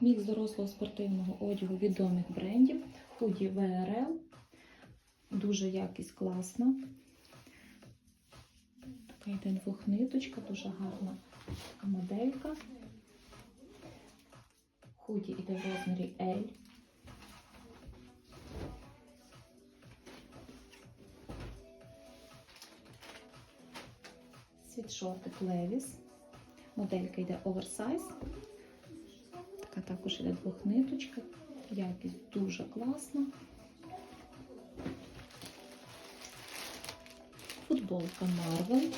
Мікс дорослого спортивного одягу відомих брендів. Худі VRL. Дуже якість класна. Така йде двохниточка, дуже гарна така моделька. Худі йде в розмірі L. Світшотик Levis. Моделька йде оверсайз. Така також йде двохниточка. Якість дуже класна. Футболка Marvel.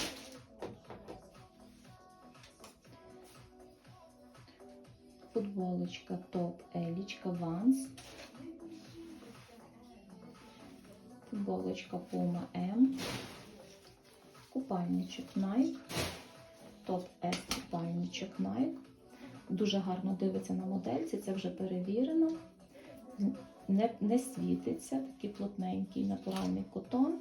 Футболочка топ Елічка Vans. Футболочка Puma M. Купальничок Nike. Дуже гарно дивиться на модельці, це вже перевірено. Не, не світиться, такий плотненький натуральний котон.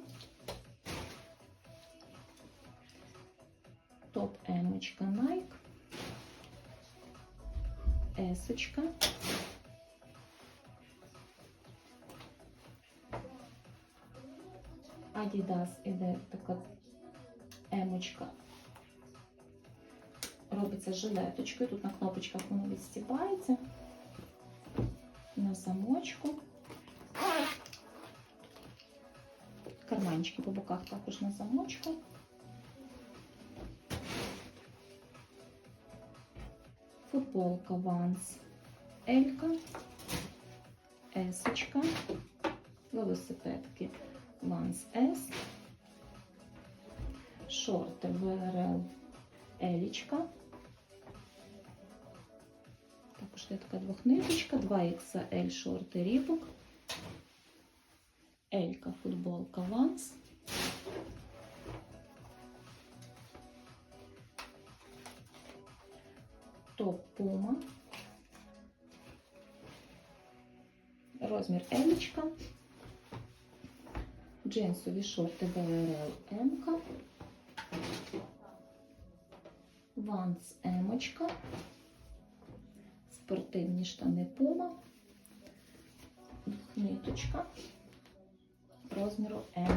Топ емочка Nike. Есочка. Adidas іде така емочка. Робиться жилеточкою. Тут на кнопочках воно відстібається. На замочку. Карманчики по боках також на замочку. Футболка Vans Елька, Есочка, велосипедки Vans S, шорти VRL Елічка. Також є така двохниточка, 2XL шорти Рібок, Елька футболка Vans. Топ Puma. Розмір Елічка. Джинсові шорти VRL М. Ванс Емочка. Спортивні штани Puma. Ниточка розміру М.